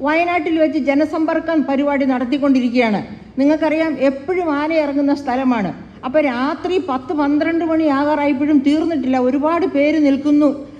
വയനാട്ടിൽ വെച്ച് ജനസമ്പർക്കം പരിപാടി നടത്തിക്കൊണ്ടിരിക്കുകയാണ്. നിങ്ങൾക്കറിയാം എപ്പോഴും ആന ഇറങ്ങുന്ന സ്ഥലമാണ്. അപ്പോൾ രാത്രി പത്ത് പന്ത്രണ്ട് മണി ആകാറായപ്പോഴും തീർന്നിട്ടില്ല. ഒരുപാട് പേര് നിൽക്കുന്നു.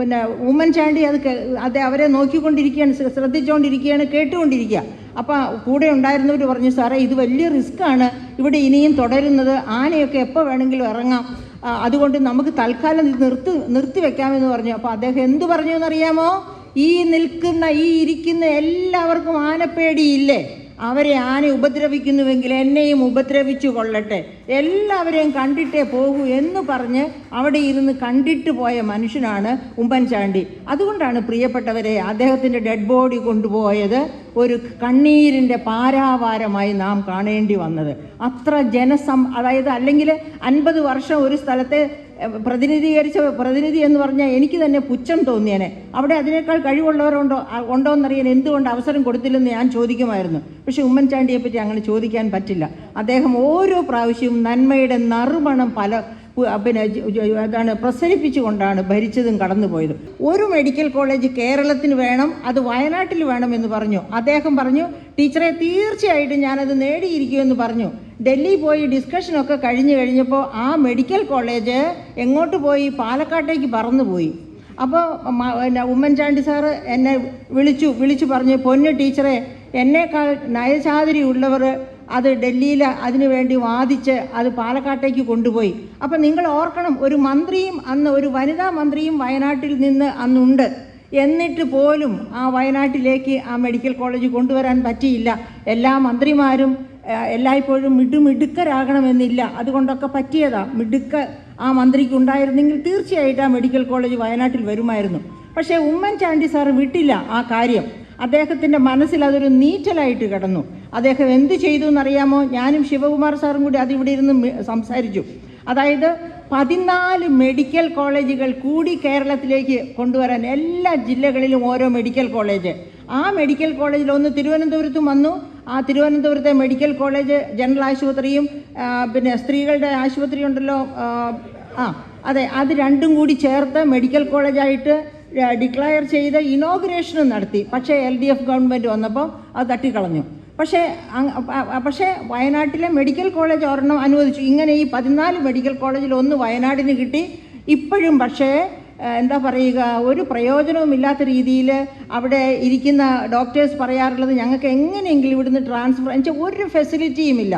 പിന്നെ ഉമ്മൻചാണ്ടി അത് അത് അവരെ നോക്കിക്കൊണ്ടിരിക്കുകയാണ് ശ്ര- ശ്രദ്ധിച്ചുകൊണ്ടിരിക്കുകയാണ് കേട്ടുകൊണ്ടിരിക്കുക. അപ്പോൾ കൂടെ ഉണ്ടായിരുന്നവർ പറഞ്ഞു സാറേ ഇത് വലിയ റിസ്ക്കാണ്. ഇവിടെ ഇനിയും തുടരുന്നത്. ആനയൊക്കെ എപ്പോൾ വേണമെങ്കിലും ഇറങ്ങാം. അതുകൊണ്ട് നമുക്ക് തൽക്കാലം നിർത്തി നിർത്തി നിർത്തിവെക്കാമെന്ന് പറഞ്ഞു. അപ്പോൾ അദ്ദേഹം എന്ത് പറഞ്ഞു എന്നറിയാമോ ഈ നിൽക്കുന്ന ഈ ഇരിക്കുന്ന എല്ലാവർക്കും ആനപ്പേടിയില്ലേ? അവരെ ആന ഉപദ്രവിക്കുന്നുവെങ്കിൽ എന്നെയും ഉപദ്രവിച്ചു കൊള്ളട്ടെ. എല്ലാവരെയും കണ്ടിട്ടേ പോകൂ എന്ന് പറഞ്ഞ് അവിടെ ഇരുന്ന് കണ്ടിട്ട് പോയ മനുഷ്യനാണ് ഉമ്മൻചാണ്ടി. അതുകൊണ്ടാണ് പ്രിയപ്പെട്ടവരെ അദ്ദേഹത്തിന്റെ ഡെഡ് ബോഡി കൊണ്ടുപോയത് ഒരു കണ്ണീരിന്റെ പാരാവാരമായി നാം കാണേണ്ടി വന്നത്. അത്ര ജനസം അതായത് അല്ലെങ്കിൽ അൻപത് വർഷം ഒരു സ്ഥലത്തെ പ്രതിനിധീകരിച്ച പ്രതിനിധി എന്ന് പറഞ്ഞാൽ എനിക്ക് തന്നെ പുച്ഛം തോന്നിയേനെ. അവിടെ അതിനേക്കാൾ കഴിവുള്ളവരുണ്ടോ ഉണ്ടോ എന്നറിയാൻ എന്തുകൊണ്ട് അവസരം കൊടുത്തില്ലെന്ന് ഞാൻ ചോദിക്കുമായിരുന്നു. പക്ഷേ ഉമ്മൻചാണ്ടിയെ പറ്റി അങ്ങനെ ചോദിക്കാൻ പറ്റില്ല. അദ്ദേഹം ഓരോ പ്രാവശ്യവും നന്മയുടെ നറുമണം പല പിന്നെ അതാണ് പ്രസരിപ്പിച്ചുകൊണ്ടാണ് ഭരിച്ചതും കടന്നുപോയതും. ഒരു മെഡിക്കൽ കോളേജ് കേരളത്തിന് വേണം അത് വയനാട്ടിൽ വേണം എന്ന് പറഞ്ഞു. അദ്ദേഹം പറഞ്ഞു ടീച്ചറെ തീർച്ചയായിട്ടും ഞാനത് നേടിയിരിക്കുമെന്ന് പറഞ്ഞു. ഡൽഹി പോയി ഡിസ്കഷനൊക്കെ കഴിഞ്ഞ് കഴിഞ്ഞപ്പോൾ ആ മെഡിക്കൽ കോളേജ് എങ്ങോട്ട് പോയി? പാലക്കാട്ടേക്ക് പറന്നുപോയി. അപ്പോൾ പിന്നെ ഉമ്മൻചാണ്ടി സാറ് എന്നെ വിളിച്ചു വിളിച്ചു പറഞ്ഞു പൊന്നു ടീച്ചറെ എന്നേക്കാൾ നയചാതിരി ഉള്ളവർ അത് ഡൽഹിയിൽ അതിനുവേണ്ടി വാദിച്ച് അത് പാലക്കാട്ടേക്ക് കൊണ്ടുപോയി. അപ്പം നിങ്ങൾ ഓർക്കണം ഒരു മന്ത്രിയും അന്ന് ഒരു വനിതാ മന്ത്രിയും വയനാട്ടിൽ നിന്ന് അന്നുണ്ട്. എന്നിട്ട് പോലും ആ വയനാട്ടിലേക്ക് ആ മെഡിക്കൽ കോളേജ് കൊണ്ടുവരാൻ പറ്റിയില്ല. എല്ലാ മന്ത്രിമാരും എല്ലായ്പ്പോഴും മിടുമിടുക്കരാകണമെന്നില്ല. അതുകൊണ്ടൊക്കെ പറ്റിയതാ. മിടുക്ക ആ മന്ത്രിക്ക് ഉണ്ടായിരുന്നെങ്കിൽ തീർച്ചയായിട്ടും ആ മെഡിക്കൽ കോളേജ് വയനാട്ടിൽ വരുമായിരുന്നു. പക്ഷേ ഉമ്മൻചാണ്ടി സാർ വിട്ടില്ല ആ കാര്യം. അദ്ദേഹത്തിന്റെ മനസ്സിൽ അതൊരു നീറ്റലായിട്ട് കിടന്നു. അദ്ദേഹം എന്ത് ചെയ്തു എന്നറിയാമോ ഞാനും ശിവകുമാർ സാറും കൂടി അതിവിടെ ഇരുന്ന് സംസാരിച്ചു. അതായത് പതിനാല് മെഡിക്കൽ കോളേജുകൾ കൂടി കേരളത്തിലേക്ക് കൊണ്ടുവരാൻ എല്ലാ ജില്ലകളിലും ഓരോ മെഡിക്കൽ കോളേജ്. ആ മെഡിക്കൽ കോളേജിൽ ഒന്ന് തിരുവനന്തപുരത്തും വന്നു ആ തിരുവനന്തപുരത്തെ മെഡിക്കൽ കോളേജ് ജനറൽ ആശുപത്രിയും പിന്നെ സ്ത്രീകളുടെ ആശുപത്രി ഉണ്ടല്ലോ ആ, അതെ അത് രണ്ടും കൂടി ചേർത്ത് മെഡിക്കൽ കോളേജായിട്ട് ഡിക്ലയർ ചെയ്ത് ഇനോഗ്രേഷനും നടത്തി. പക്ഷേ എൽ ഡി എഫ് ഗവൺമെന്റ് വന്നപ്പോൾ അത് തട്ടിക്കളഞ്ഞു. പക്ഷേ പക്ഷേ വയനാട്ടിലെ മെഡിക്കൽ കോളേജ് ഒരെണ്ണം അനുവദിച്ചു. ഇങ്ങനെ ഈ പതിനാല് മെഡിക്കൽ കോളേജിൽ ഒന്ന് വയനാടിന് കിട്ടി. ഇപ്പോഴും പക്ഷേ എന്താ പറയുക ഒരു പ്രയോജനവുമില്ലാത്ത രീതിയിൽ അവിടെ ഇരിക്കുന്ന ഡോക്ടേഴ്സ് പറയാറുള്ളത് ഞങ്ങൾക്ക് എങ്ങനെയെങ്കിലും ഇവിടുന്ന് ട്രാൻസ്ഫർ എന്നുവെച്ചാൽ ഒരു ഫെസിലിറ്റിയും ഇല്ല.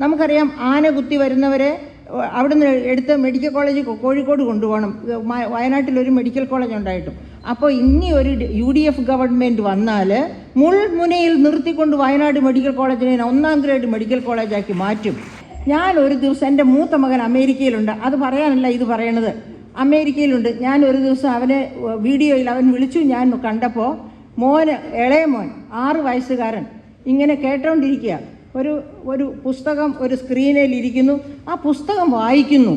നമുക്കറിയാം ആന കുത്തി വരുന്നവരെ അവിടുന്ന് എടുത്ത് മെഡിക്കൽ കോളേജ് കോഴിക്കോട് കൊണ്ടുപോകണം. വയനാട്ടിലൊരു മെഡിക്കൽ കോളേജ് ഉണ്ടായിട്ടും. അപ്പോൾ ഇനി ഒരു യു ഡി എഫ് ഗവൺമെന്റ് വന്നാൽ മുൾമുനയിൽ നിർത്തിക്കൊണ്ട് വയനാട് മെഡിക്കൽ കോളേജിനെ ഒന്നാം ഗ്രേഡ് മെഡിക്കൽ കോളേജാക്കി മാറ്റും. ഞാൻ ഒരു ദിവസം എന്റെ മൂത്ത മകൻ അമേരിക്കയിലുണ്ട്. അത് പറയാനല്ല ഇത് പറയണത്. അമേരിക്കയിലുണ്ട്. ഞാൻ ഒരു ദിവസം അവനെ വീഡിയോയിൽ അവൻ വിളിച്ചു. ഞാൻ കണ്ടപ്പോൾ മോന് ഇളയ മോൻ ആറ് വയസ്സുകാരൻ. ഇങ്ങനെ കേട്ടോണ്ടിരിക്കുക ഒരു ഒരു പുസ്തകം ഒരു സ്ക്രീനിൽ ഇരിക്കുന്നു. ആ പുസ്തകം വായിക്കുന്നു.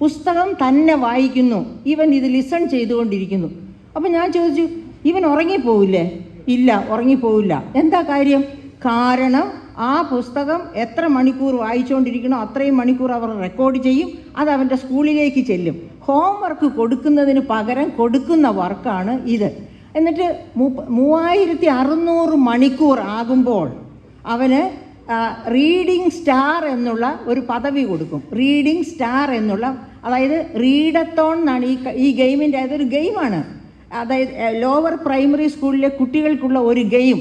പുസ്തകം തന്നെ വായിക്കുന്നു. ഇവൻ ഇത് ലിസൺ ചെയ്തുകൊണ്ടിരിക്കുന്നു. അപ്പം ഞാൻ ചോദിച്ചു ഇവൻ ഉറങ്ങിപ്പോവില്ലേ? ഇല്ല ഉറങ്ങിപ്പോവില്ല. എന്താ കാര്യം? കാരണം ആ പുസ്തകം എത്ര മണിക്കൂർ വായിച്ചുകൊണ്ടിരിക്കണോ അത്രയും മണിക്കൂർ അവർ റെക്കോർഡ് ചെയ്യും. അത് അവന്റെ സ്കൂളിലേക്ക് ചെല്ലും. ഹോംവർക്ക് കൊടുക്കുന്നതിന് പകരം കൊടുക്കുന്ന വർക്കാണ് ഇത്. എന്നിട്ട് മൂവായിരത്തി അറുന്നൂറ് മണിക്കൂർ ആകുമ്പോൾ അവന് റീഡിംഗ് സ്റ്റാർ എന്നുള്ള ഒരു പദവി കൊടുക്കും. റീഡിംഗ് സ്റ്റാർ എന്നുള്ള അതായത് റീഡത്തോൺ എന്നാണ് ഈ ഈ ഗെയിമിന്റെ അതൊരു ഗെയിമാണ് അതായത് ലോവർ പ്രൈമറി സ്കൂളിലെ കുട്ടികൾക്കുള്ള ഒരു ഗെയിം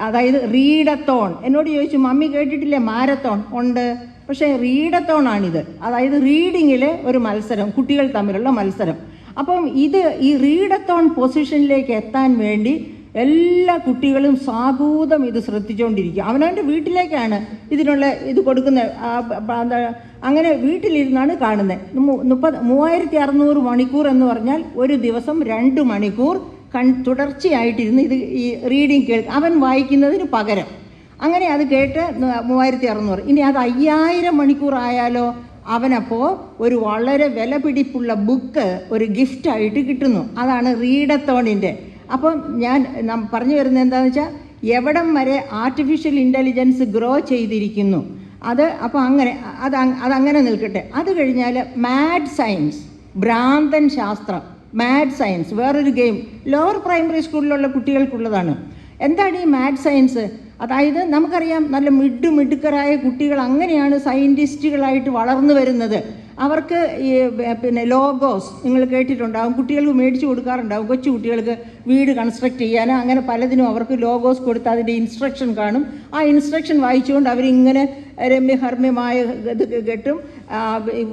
അതായത് റീഡത്തോൺ. എന്നോട് ചോദിച്ചു മമ്മി കേട്ടിട്ടില്ലേ? മാരത്തോൺ. ഉണ്ട്. പക്ഷേ റീഡത്തോണാണിത്. അതായത് റീഡിങ്ങിലെ ഒരു മത്സരം കുട്ടികൾ തമ്മിലുള്ള മത്സരം. അപ്പം ഇത് ഈ റീഡത്തോൺ പൊസിഷനിലേക്ക് എത്താൻ വേണ്ടി എല്ലാ കുട്ടികളും സാഗൂതം ഇത് ശ്രദ്ധിച്ചുകൊണ്ടിരിക്കുക അവനവന്റെ വീട്ടിലേക്കാണ് ഇതിനുള്ള ഇത് എന്താ, അങ്ങനെ വീട്ടിലിരുന്നാണ് കാണുന്നത്. മുപ്പത് മൂവായിരത്തി അറുന്നൂറ് മണിക്കൂർ എന്ന് പറഞ്ഞാൽ ഒരു ദിവസം രണ്ട് മണിക്കൂർ കൺ തുടർച്ചയായിട്ടിരുന്ന് ഇത് ഈ റീഡിങ് കേൾക്കും അവൻ വായിക്കുന്നതിന് പകരം. അങ്ങനെ അത് കേട്ട് മൂവായിരത്തി അറുന്നൂറ് ഇനി അത് അയ്യായിരം മണിക്കൂറായാലോ അവനപ്പോൾ ഒരു വളരെ വിലപിടിപ്പുള്ള ബുക്ക് ഒരു ഗിഫ്റ്റായിട്ട് കിട്ടുന്നു. അതാണ് റീഡത്തോണിന്റെ. അപ്പം ഞാൻ പറഞ്ഞു വരുന്നത് എന്താണെന്ന് വെച്ചാൽ എവിടം വരെ ആർട്ടിഫിഷ്യൽ ഇന്റലിജൻസ് ഗ്രോ ചെയ്തിരിക്കുന്നു? അത് അപ്പോൾ അങ്ങനെ അത് അതങ്ങനെ നിൽക്കട്ടെ. അത് കഴിഞ്ഞാൽ മാഡ് സയൻസ് ഭ്രാന്തൻ ശാസ്ത്രം. മാഡ് സയൻസ് വേറൊരു ഗെയിം ലോവർ പ്രൈമറി സ്കൂളിലുള്ള കുട്ടികൾക്കുള്ളതാണ്. എന്താണ് ഈ മാഡ് സയൻസ് അതായത് നമുക്കറിയാം നല്ല മിഡ് മിടുക്കരായ കുട്ടികൾ അങ്ങനെയാണ് സയന്റിസ്റ്റുകളായിട്ട് വളർന്നു വരുന്നത്. അവർക്ക് ഈ പിന്നെ ലോഗോസ് നിങ്ങൾ കേട്ടിട്ടുണ്ടാകും കുട്ടികൾക്ക് മേടിച്ചു കൊടുക്കാറുണ്ടാകും കൊച്ചു കുട്ടികൾക്ക് വീട് കൺസ്ട്രക്റ്റ് ചെയ്യാൻ അങ്ങനെ പലതിനും അവർക്ക് ലോഗോസ് കൊടുത്ത് അതിന്റെ ഇൻസ്ട്രക്ഷൻ കാണും. ആ ഇൻസ്ട്രക്ഷൻ വായിച്ചുകൊണ്ട് അവരിങ്ങനെ രമ്യഹർമ്മ്യമായ ഇത് കെട്ടും.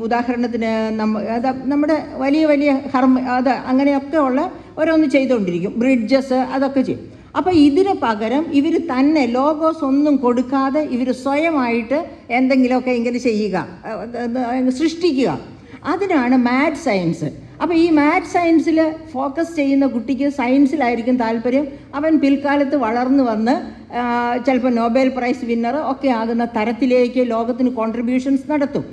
ഉദാഹരണത്തിന് നമ്മ അത് നമ്മുടെ വലിയ വലിയ ഹർമ്മ അത് അങ്ങനെയൊക്കെ ഉള്ള ഓരോന്ന് ചെയ്തുകൊണ്ടിരിക്കും. ബ്രിഡ്ജസ് അതൊക്കെ ചെയ്യും. അപ്പോൾ ഇതിന് പകരം ഇവർ തന്നെ ലോഗോസ് ഒന്നും കൊടുക്കാതെ ഇവർ സ്വയമായിട്ട് എന്തെങ്കിലുമൊക്കെ ഇങ്ങനെ ചെയ്യുക. സൃഷ്ടിക്കുക. അതിനാണ് മാത് സയൻസ് അപ്പോൾ ഈ മാത് സയൻസിൽ ഫോക്കസ് ചെയ്യുന്ന കുട്ടിക്ക് സയൻസിലായിരിക്കും താല്പര്യം. അവൻ പിൽക്കാലത്ത് വളർന്നു വന്ന് ചിലപ്പോൾ നോബൽ പ്രൈസ് വിന്നർ ഒക്കെ ആകുന്ന തരത്തിലേക്ക് ലോകത്തിന് കോൺട്രിബ്യൂഷൻസ് നടത്തും.